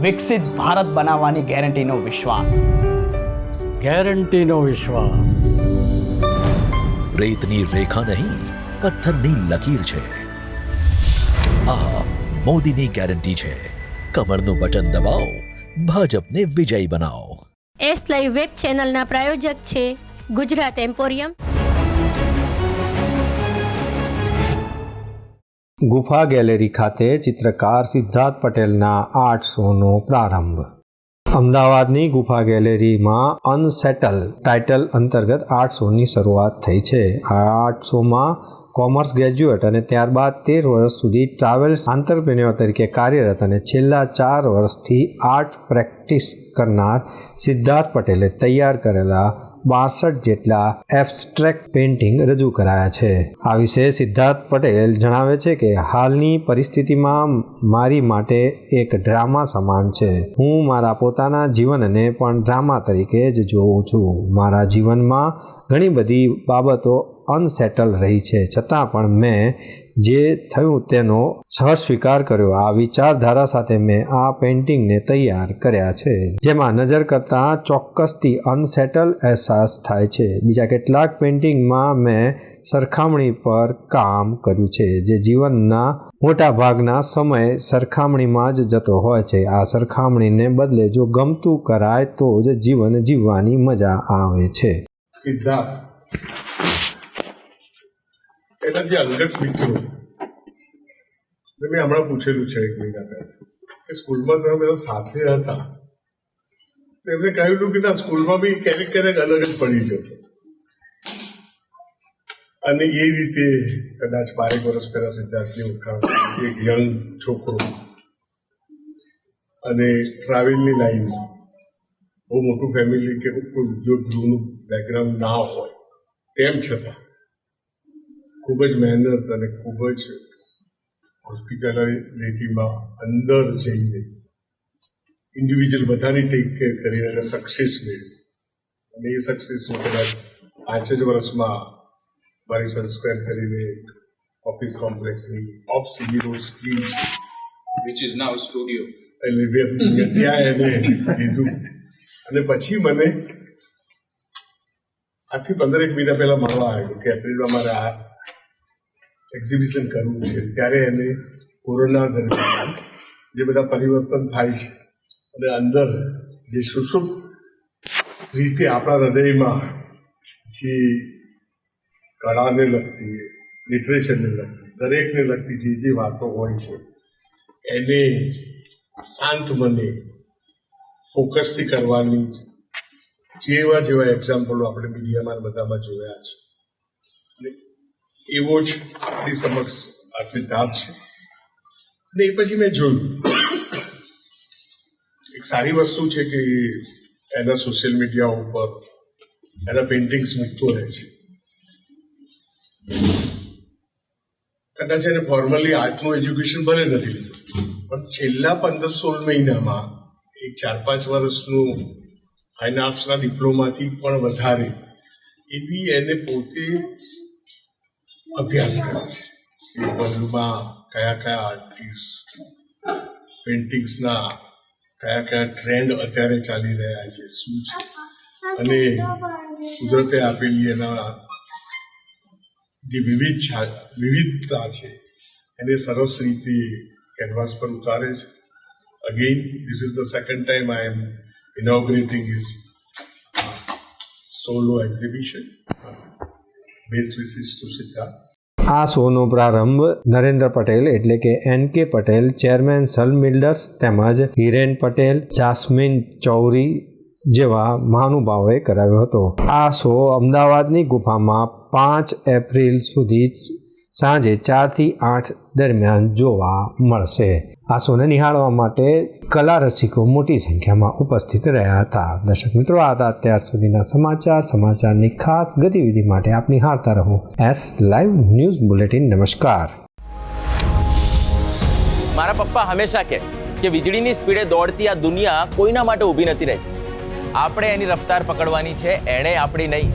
વિકસિત ભારત બનાવવાની ગેરંટીનો વિશ્વાસ. ગેરંટીનો વિશ્વાસ. રેતની રેખા નહીં પથ્થરની લકીર છે. આ મોદીની ગેરંટી છે. કમરનું બટન દબાવો ભાજપને વિજયી બનાવો. એસ લાઈવ વેબ ચેનલના પ્રાયોજક છે ગુજરાત એમ્પોરિયમ. ગુફા ગેલેરી ખાતે ચિત્રકાર સિદ્ધાર્થ પટેલના આર્ટ શોનો પ્રારંભ. અમદાવાદની ગુફા ગેલેરીમાં અનસેટલ ટાઇટલ અંતર્ગત આર્ટ શોની શરૂઆત થઈ છે. આ આર્ટ શોમાં કોમર્સ ગ્રેજ્યુએટ અને ત્યારબાદ તેર વર્ષ સુધી ટ્રાવેલ્સ આંતરપ્રિન્યોર તરીકે કાર્યરત અને છેલ્લા ચાર વર્ષથી આર્ટ પ્રેક્ટિસ કરનાર સિદ્ધાર્થ પટેલે તૈયાર કરેલા બાસઠ જેટલા એબ્સ્ટ્રેક્ટ પેઇન્ટિંગ રજૂ કરાયા છે. આ વિશે સિદ્ધાર્થ પટેલ જણાવે છે કે હાલની પરિસ્થિતિમાં મારી માટે એક ડ્રામા સમાન છે. હું મારા પોતાના જીવનને પણ ડ્રામા તરીકે જ જોઉં છું. મારા જીવનમાં ઘણી બધી બાબતો અનસેટલ રહી છે. છતાં પણ મેં જે થયું તેનો સહર્ષ સ્વીકાર કર્યો. આ વિચારધારા સાથે મેં આ પેઇન્ટિંગને તૈયાર કર્યા છે. જેમાં નજર કરતાં ચોક્કસથી અનસેટલ અહેસાસ થાય છે. બીજા કેટલાક પેઇન્ટિંગમાં મેં સરખામણી પર કામ કર્યું છે, જે જીવનના મોટા ભાગના સમય સરખામણીમાં જ જતો હોય છે. આ સરખામણીને બદલે જો ગમતું કરાય તો જ જીવન જીવવાની મજા આવે છે. સિદ્ધાર્થ એના જે અંગત મિત્રો. મેં હમણાં પૂછેલું છે એક મહિના કે સ્કૂલમાં તમે બધા સાથે હતા. એમને કહ્યું કે ના, સ્કૂલમાં બી ક્યારેક ક્યારેક અલગ જ પડી જતો. અને એ રીતે કદાચ બારેક વર્ષ પહેલા સિદ્ધાર્થની ઓળખાણ. એક યંગ છોકરો અને ટ્રાવેલની લાઈનમાં બહુ મોટું ફેમિલી કે કોઈ ઉદ્યોગ ગૃહનું બેકગ્રાઉન્ડ ના હોય, તેમ છતાં. ખૂબ જ મહેનત અને ખૂબ જ હોસ્પિટાલિટીમાં અંદર જઈને ઇન્ડિવિજ્યુઅલ બધાની ટેક કેર કરીને અને સક્સેસ મેળવી અને એ સક્સેસમાં કદાચ પાંચ જ વર્ષમાં મારી સંસ્કાર કરીને ઓફિસ કોમ્પ્લેક્સની ઓફ સીબીનો સ્કીમ છે. વિચ ઇઝ now સ્ટુડિયો એટલે ત્યાં એને લીધું. અને પછી મને આજથી પંદરેક મહિના પહેલા મળવા આવ્યો કે એપ્રિલમાં મારે આ એક્ઝિબિશન કરવું છે. ત્યારે એને કોરોના દરમિયાન જે બધા પરિવર્તન થાય છે અને અંદર જે સુષુપ્ત રીતે આપણા હૃદયમાં જે કળાને લગતી લિટરેચરને લગતી, દરેકને લગતી જે જે વાતો હોય છે, એને શાંત મને ફોકસથી કરવાની જેવા જેવા એક્ઝામ્પલો આપણે મીડિયામાં બધામાં જોયા છે. અને એવો જ આપણી સમક્ષ આ સિદ્ધાંત છે. અને એ પછી મેં જોયું. એક સારી વસ્તુ છે કે એના સોશિયલ મીડિયા ઉપર એના પેઇન્ટિંગ્સ મૂકતો રહે છે. કદાચ એને ફોર્મલી આર્ટનું એજ્યુકેશન ભલે નથી લીધું, પણ છેલ્લા પંદર સોળ મહિનામાં એક ચાર પાંચ વર્ષનું ફાઇન આર્ટ્સના ડિપ્લોમાથી પણ વધારે એવી એને પોતે અભ્યાસ કર્યો છે. એ કયા કયા આર્ટિસ્ટ પેઇન્ટિંગ્સના કયા કયા ટ્રેન્ડ અત્યારે ચાલી રહ્યા છે શું છે? અને કુદરતે આપેલી એના જે વિવિધ વિવિધતા છે એને સરસ રીતે કેનવાસ પર ઉતારે છે. Again, this is the second time I am inaugurating is solo solo exhibition. વિશિષ્ટ Siddharth. આ શોનો પ્રારંભ નરેન્દ્ર પટેલ એટલે કે એન કે પટેલ, ચેરમેન સલ મિલ્ડર્સ તેમજ હિરેન પટેલ, જાસ્મીન ચૌરી જેવા મહાનુભાવોએ કરાવ્યો હતો આ શો અમદાવાદની ગુફામાં પાંચ એપ્રિલ સુધી સાંજે ચારથી આઠ દરમિયાન જોવા મળશે. આ શોને નિહાળવા માટે કલા રસિકો મોટી સંખ્યામાં ઉપસ્થિત રહ્યા હતા. દર્શક મિત્રો, આ હતા અત્યાર સુધીના સમાચાર. સમાચારની ખાસ ગતિવિધિ માટે આપ નિહાળતા રહો. એસ લાઈવ ન્યૂઝ બુલેટિન, નમસ્કાર. મારા પપ્પા હંમેશા કહે કે વીજળીની સ્પીડે દોડતી આ દુનિયા કોઈના માટે ઊભી નથી રહી આપણે એની રફતાર પકડવાની છે, એણે આપણી નહીં.